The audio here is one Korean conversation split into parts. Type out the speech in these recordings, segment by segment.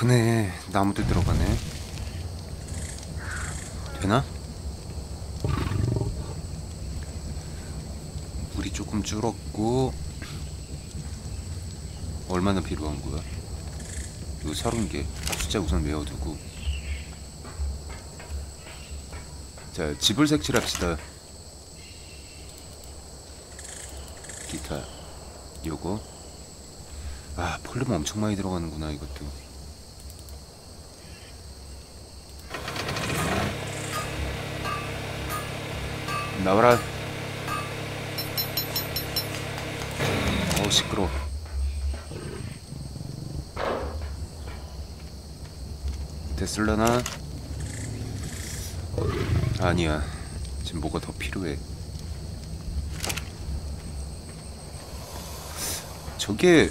그네. 나무들 들어가네. 되나? 물이 조금 줄었고 얼마나 필요한 거야? 이거 서른 개 숫자 우선 외워두고. 자 집을 색칠합시다. 기타 요거. 아 폴리머 엄청 많이 들어가는구나 이것도 나와라. 어우 시끄러 됐을려나? 아니야. 지금 뭐가 더 필요해. 저게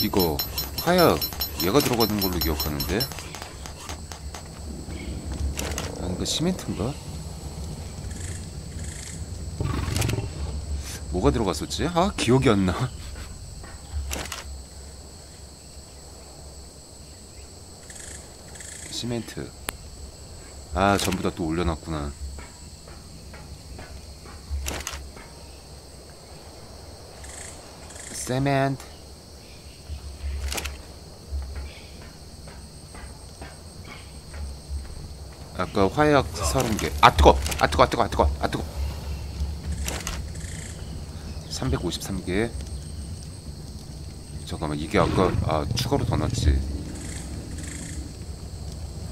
이거 화약 얘가 들어가는 걸로 기억하는데? 아닌가 시멘트인가? 뭐가 들어갔었지? 아 기억이 안 나. 시멘트. 아 전부 다 또 올려놨구나. 세멘트. 아까 화약 서른 개. 아 뜨거. 아 뜨거. 아 뜨거. 아 뜨거. 아 뜨거. 353개. 잠깐만 이게 아까 아 추가로 더 넣었지.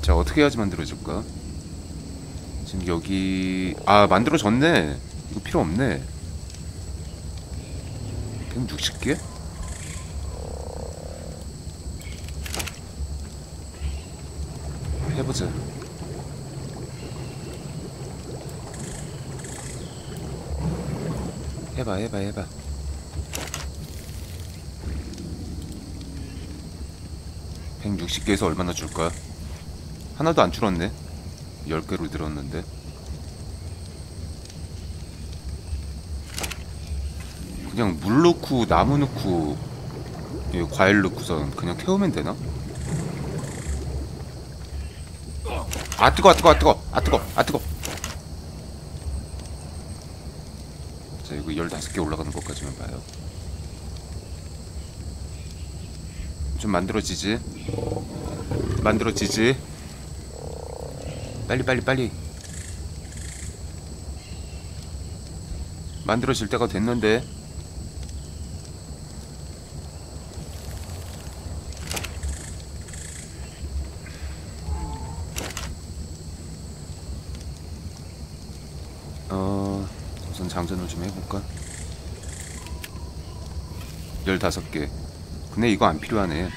자 어떻게 해야지 만들어질까? 지금 여기 아 만들어졌네. 이거 필요 없네. 160개? 해보자. 해봐 해봐 해봐. (160개에서) 얼마나 줄까 하나도 안 줄었네. (10개로) 들었는데. 그냥 물 넣고 나무 넣고 예, 과일 넣고선 그냥 태우면 되나? 아 뜨거 아 뜨거 아 뜨거 아 뜨거 아 뜨거 자 이거 15개 올라가는 것까지만 봐요. 좀 만들어지지? 만들어지지? 빨리 빨리 빨리. 만들어질 때가 됐는데 어 우선 장전을 좀 해볼까 15개. 근데 이거 안 필요하네.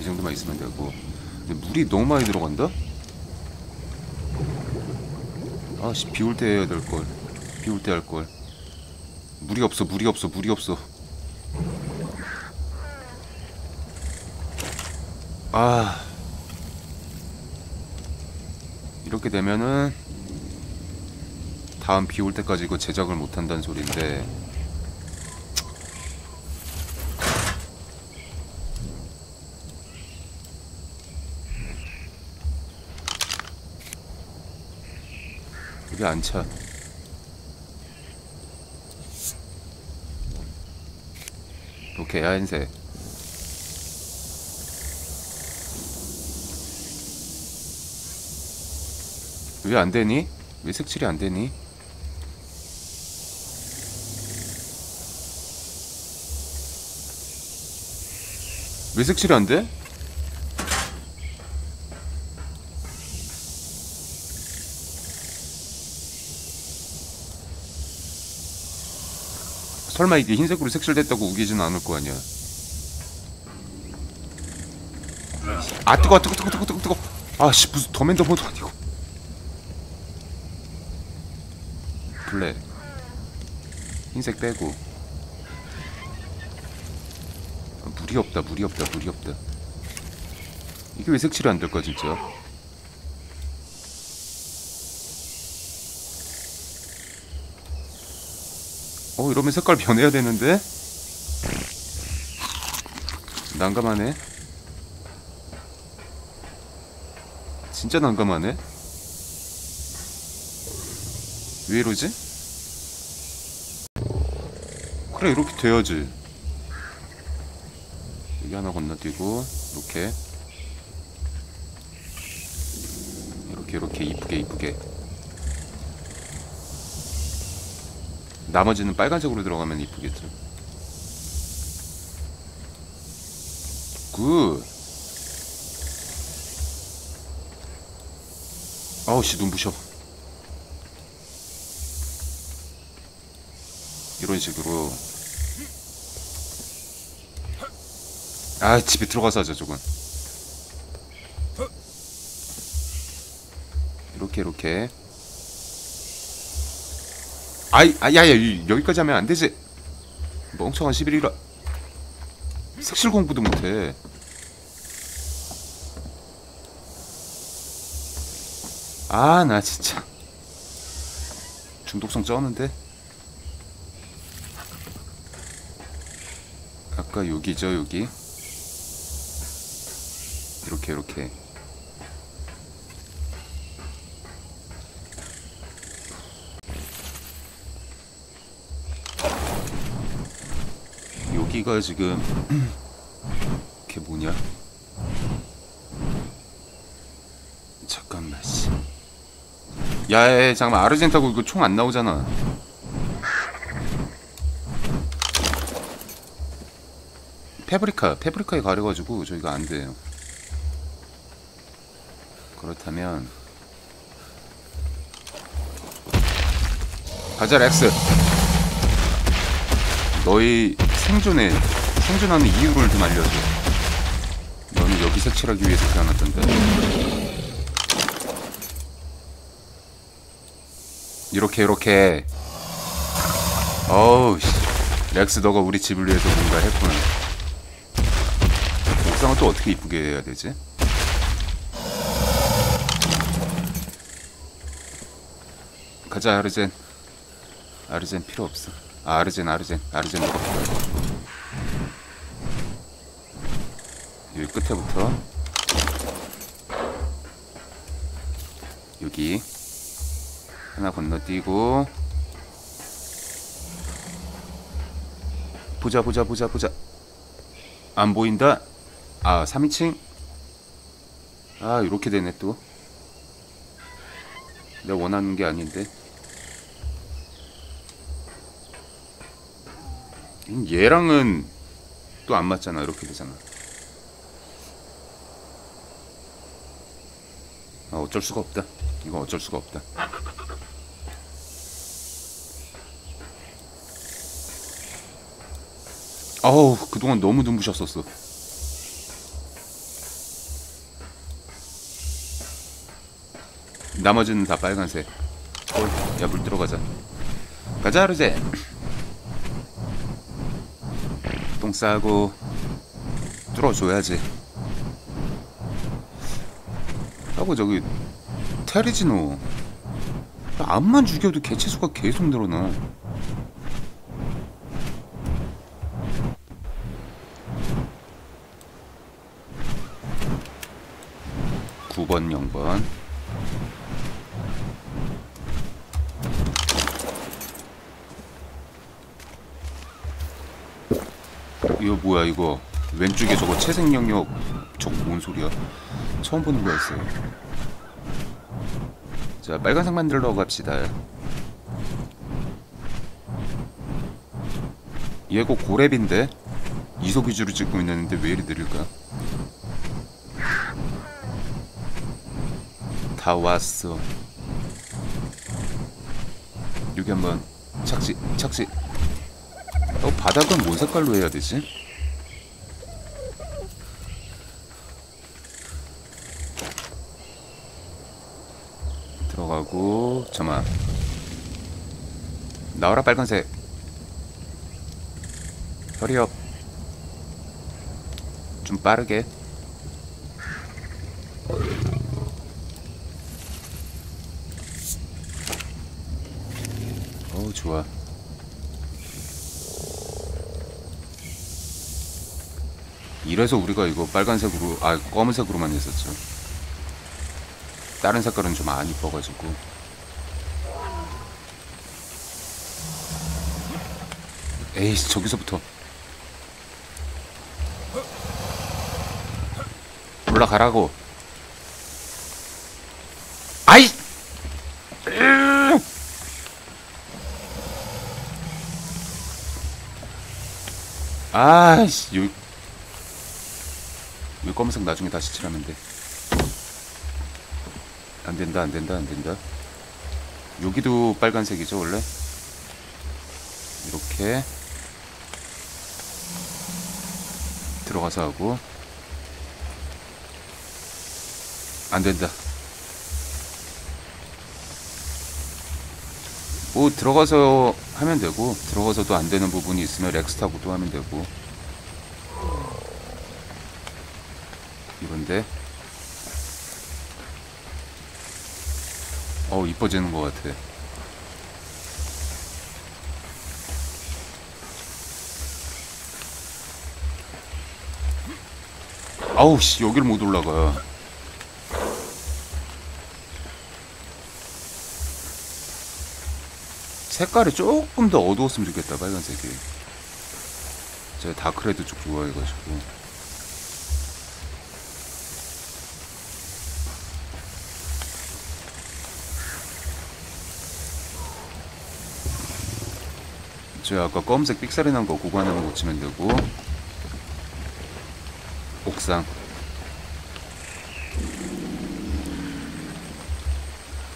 이 정도만 있으면 되고. 근데 물이 너무 많이 들어간다? 아씨 비올 때 해야 될걸. 비올 때 할걸. 물이 없어 물이 없어 물이 없어. 아. 이렇게 되면은 다음 비 올 때까지 이거 제작을 못 한다는 소린데 이게 안 차. 오케이 하얀색. 왜 안 되니? 왜 색칠이 안 되니? 왜 색칠이 안 돼? 설마 이게 흰색으로 색칠됐다고 우기진 않을 거 아니야. 아 뜨거 뜨거 뜨거 뜨거 뜨거. 아씨 무슨 더맨더머도 아니고. 블랙. 흰색 빼고. 아, 물이 없다 물이 없다 물이 없다. 이게 왜 색칠이 안 될까 진짜? 어 이러면 색깔 변해야 되는데 난감하네. 진짜 난감하네. 왜 이러지? 그래 이렇게 돼야지. 여기 하나 건너뛰고 이렇게 이렇게 이렇게 이쁘게 이쁘게 나머지는 빨간색으로 들어가면 이쁘겠죠. 굿. 아우 씨 눈부셔. 이런 식으로. 아 집에 들어가서 하자 저건. 이렇게 이렇게. 아이 아야야 여기까지 하면 안 되지. 멍청한 11이라. 색칠 공부도 못해. 아, 나 진짜. 중독성 쩌는데? 아까 여기죠, 여기. 이렇게, 이렇게. 여기가 지금 걔 뭐냐? 잠깐만 씨. 야야 잠깐만 아르젠타고 이거 총 안 나오잖아. 페브리카 페브리카에 가려가지고 저희가 안 돼요. 그렇다면 가자 렉스. 너희 생존에 생존하는 이유를 좀 알려줘. 너는 여기 색칠하기 위해서 태어났던데. 이렇게 이렇게. 어우 씨. 렉스 너가 우리 집을 위해서 뭔가 했구나. 옥상은 또 어떻게 이쁘게 해야 되지? 가자 아르젠. 아르젠 필요 없어. 아, 아르젠 아르젠 아르젠 너가 필요해. 여기 끝에부터. 여기. 하나 건너뛰고. 보자 보자 보자 보자. 안 보인다? 아 3인칭? 아 이렇게 되네 또. 내가 원하는 게 아닌데. 음, 얘랑은 또 안 맞잖아 이렇게 되잖아 어쩔 수가 없다. 이거 어쩔 수가 없다. 아우 그동안 너무 눈부셨었어. 나머지는 다 빨간색. 어, 야물 들어가자. 가자 하르제. 똥 싸고 뚫어줘야지 하고 저기 테리지노. 암만 죽여도 개체수가 계속 늘어나. 9번 0번. 이거 뭐야 이거 왼쪽에 저거 채색 영역 저거 뭔 소리야? 처음 보는 거였어요 자 빨간색 만들러 갑시다. 얘거 고랩인데? 이속 위주로 찍고 있는데 왜 이리 느릴까? 다 왔어. 여기 한번 착지 착지. 어 바닥은 뭔 색깔로 해야 되지? 들어가고 잠만 나와라 빨간색. 허리업 좀 빠르게. 어우 좋아. 이래서 우리가 이거 빨간색으로 아 검은색으로만 했었죠. 다른 색깔은 좀 안 이뻐가지고 에이씨 저기서부터 올라가라고 아이 으! 아이씨 여기 이 검은색 나중에 다시 칠하면 돼. 안 된다, 안 된다, 안 된다. 여기도 빨간색이죠, 원래? 이렇게 들어가서 하고. 안 된다. 뭐 들어가서 하면 되고 들어가서도 안 되는 부분이 있으면 렉스 타고도 하면 되고. 이건데. 어 이뻐지는 것 같아 아우 씨 여길 못 올라가 색깔이 조금 더 어두웠으면 좋겠다 빨간색이. 제가 다크레드 쪽 좋아해가지고. 제가 아까 검은색 삑사리 난거 하나만 고치면 되고 옥상.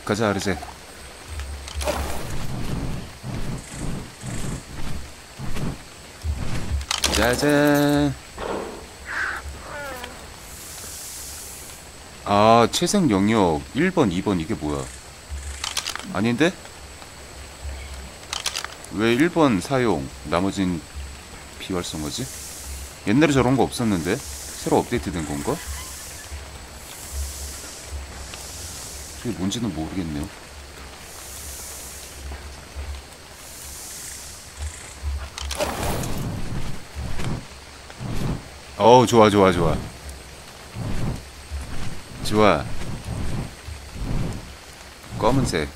가자 아르제 짜잔 아 채색 영역. 1번 2번 이게 뭐야? 아닌데? 왜 1번 사용? 나머진 비활성화지? 옛날에 저런 거 없었는데 새로 업데이트 된 건가? 저게 뭔지는 모르겠네요 어우 좋아 좋아 좋아 좋아 검은색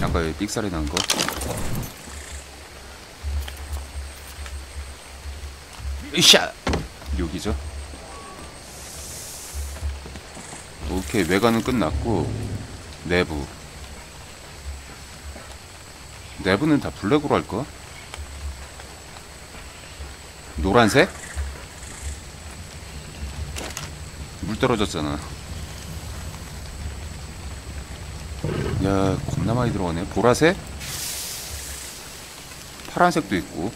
아까 여기 삑사리 난 거. 으쌰! 여기죠. 오케이, 외관은 끝났고, 내부. 내부는 다 블랙으로 할까? 노란색? 물 떨어졌잖아. 야 겁나 많이 들어가네 보라색 파란색도 있고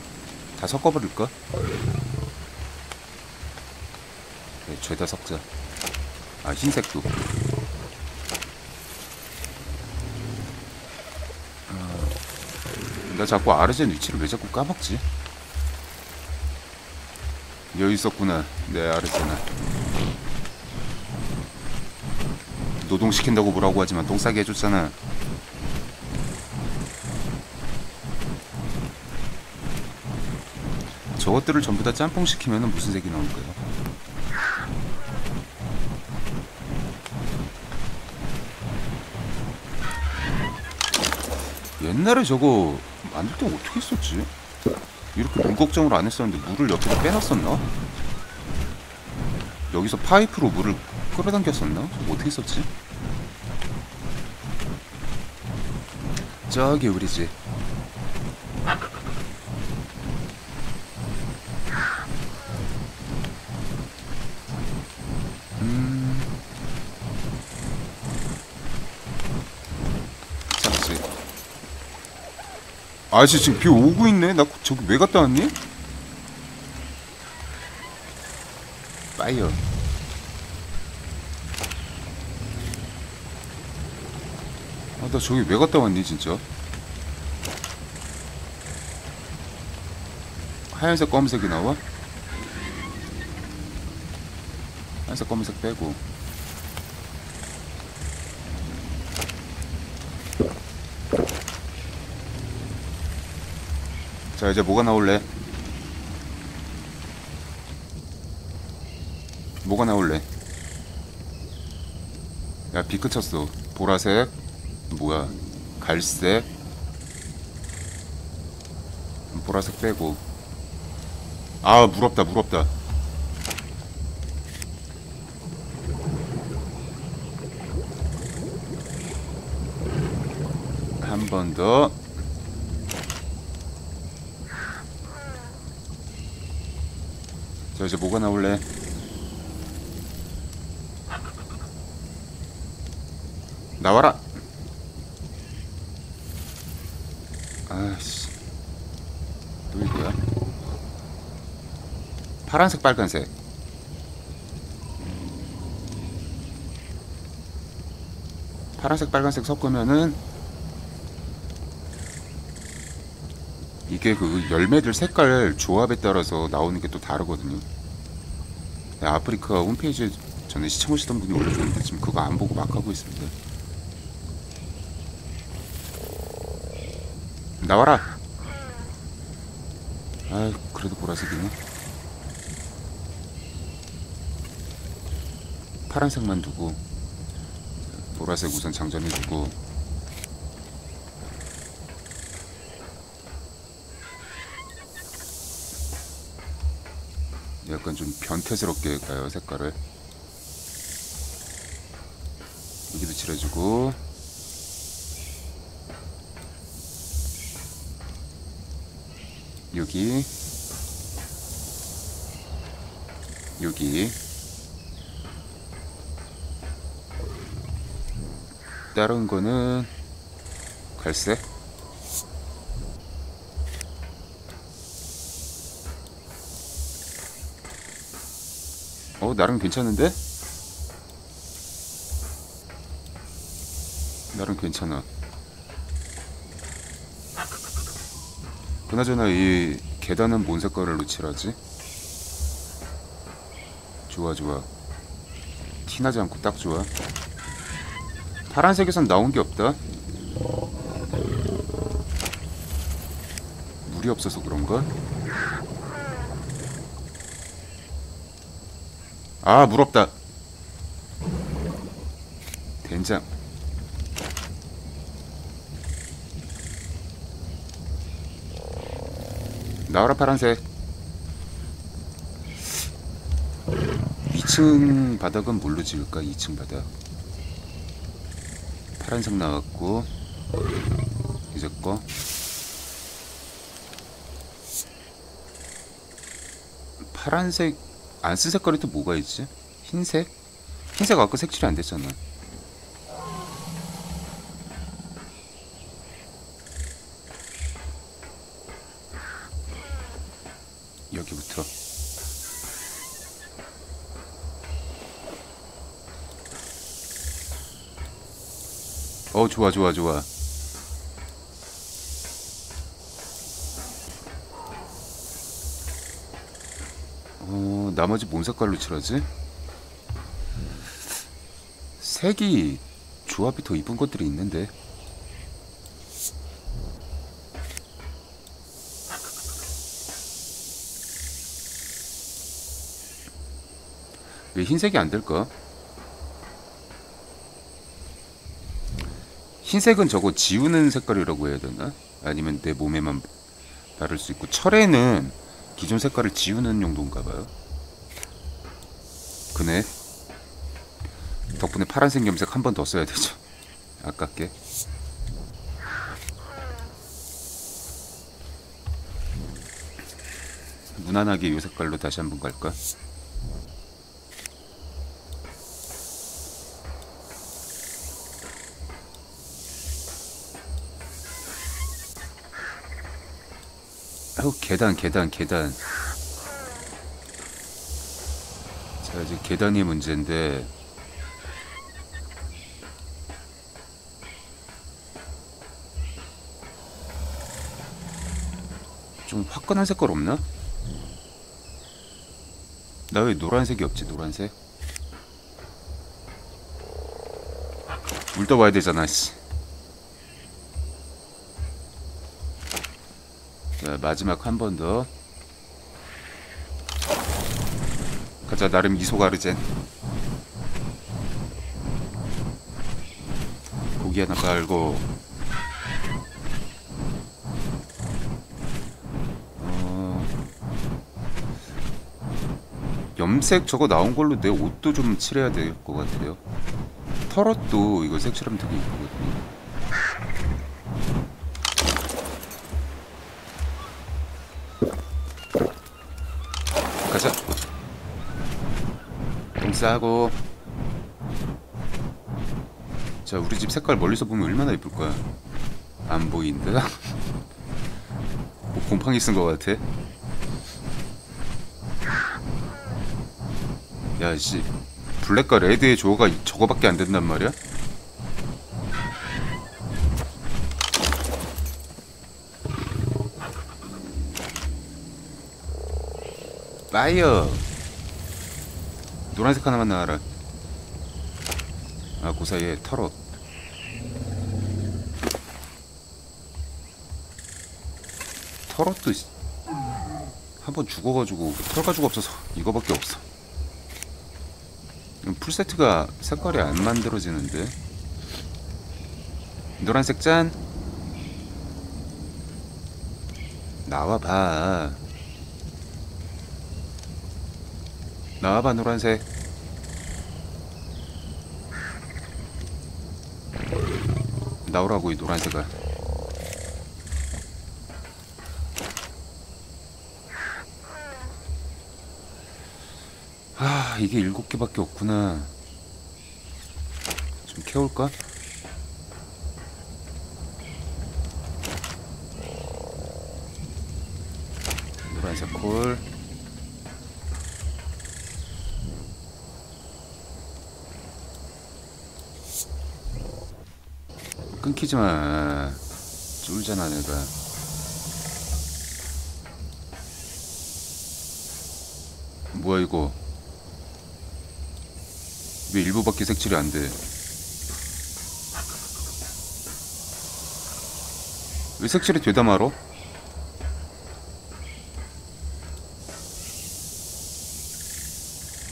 다 섞어버릴까? 네, 죄다 섞자 아 흰색도 아, 나 자꾸 아르젠 위치를 왜 자꾸 까먹지? 여기 있었구나 내 아르젠아 노동시킨다고 뭐라고 하지만 똥 싸게 해줬잖아. 저것들을 전부 다 짬뽕 시키면 무슨 색이 나올까요? 옛날에 저거 만들 때 어떻게 했었지? 이렇게 물 걱정을 안 했었는데 물을 옆에다 빼놨었나? 여기서 파이프로 물을 끌어당겼었나? 어떻게 했었지? 저기 우리 집. 음. 작지. 아저씨 지금 비 오고 있네. 나 저기 왜 갔다 왔니? 파이어. 아, 나 저기 왜 갔다 왔니, 진짜? 하얀색, 검은색이 나와? 하얀색, 검은색 빼고. 자, 자 이제 뭐가 나올래? 뭐가 나올래? 야 비크 쳤어 보라색 뭐야 갈색 보라색 빼고 아 무럽다 무럽다 한 번 더. 자 이제 뭐가 나올래? 나와라. 아씨. 또 이거야? 파란색 빨간색. 파란색 빨간색 섞으면은 이게 그 열매들 색깔 조합에 따라서 나오는 게 또 다르거든요. 네, 아프리카 홈페이지에 전에 시청하시던 분이 올려줬는데 지금 그거 안 보고 막 하고 있습니다. 나와라. 아, 그래도 보라색이네. 파란색만 두고 보라색 우선 장전해주고 약간 좀 변태스럽게 가요 색깔을? 여기도 칠해주고. 여기. 여기. 다른 거는 갈색 어 나름 괜찮은데? 나름 괜찮아 그나저나 이 계단은 뭔 색깔로 칠하지? 좋아 좋아 티나지 않고 딱 좋아 파란색에선 나온 게 없다 물이 없어서 그런가? 아 무럽다. 된장. 나와라 파란색. 2층 바닥은 뭘로 지을까? 2층 바닥. 파란색 나왔고 이제 거. 파란색 안 쓴 색깔이 또 뭐가 있지? 흰색? 흰색 아까 색칠이 안 됐잖아. 여기부터. 어 좋아 좋아 좋아. 나머지 뭔 색깔로 칠하지? 색이 조합이 더 이쁜 것들이 있는데 왜 흰색이 안 될까? 흰색은 저거 지우는 색깔이라고 해야 되나? 아니면 내 몸에만 바를 수 있고 철에는 기존 색깔을 지우는 용도인가 봐요. 그네. 덕분에 파란색 염색 한 번 더 써야 되죠. 아깝게. 무난하게 이 색깔로 다시 한번 갈까? 아우 계단 계단 계단 자 이제 계단이 문제인데 좀 화끈한 색깔 없나? 나 왜 노란색이 없지 노란색? 물 떠봐야 되잖아 씨. 자 마지막 한 번 더. 가자 나름 이소가르젠. 고기 하나 깔고. 어, 염색 저거 나온 걸로 내 옷도 좀 칠해야 될 것 같아요. 털옷도 이거 색칠하면 되게 이쁘거든요. 똥 싸고. 자, 우리 집 색깔 멀리서 보면 얼마나 예쁠 거야. 안 보인다. 뭐 곰팡이 쓴것 같아. 야, 씨. 블랙과 레드의 조화가 이- 저거밖에 안 된단 말이야? 파이어 노란색 하나만 나와라. 아 그 사이에 털옷 털옷도 한번 죽어가지고 털 가지고 없어서 이거밖에 없어. 풀세트가 색깔이 안 만들어지는데. 노란색 짠! 나와봐 나와봐 노란색. 나오라고 이 노란색아 아 이게 일곱 개밖에 없구나. 좀 캐올까? 노란색 콜 끊기지 마. 쫄잖아 내가. 뭐야 이거? 왜 일부밖에 색칠이 안 돼? 왜 색칠이 되다 말어?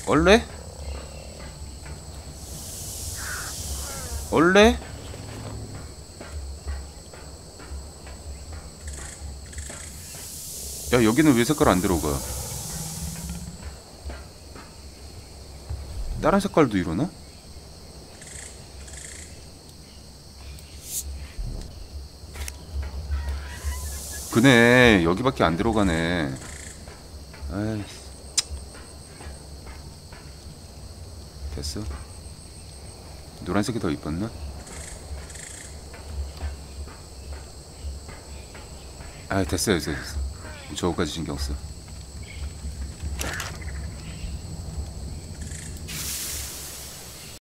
원래? 원래? 야 여기는 왜 색깔 안 들어가? 다른 색깔도 이러나? 그네 여기밖에 안 들어가네. 아이 됐어. 노란색이 더 이뻤나? 아 됐어요 됐어 됐어. 저거까지 신경 써.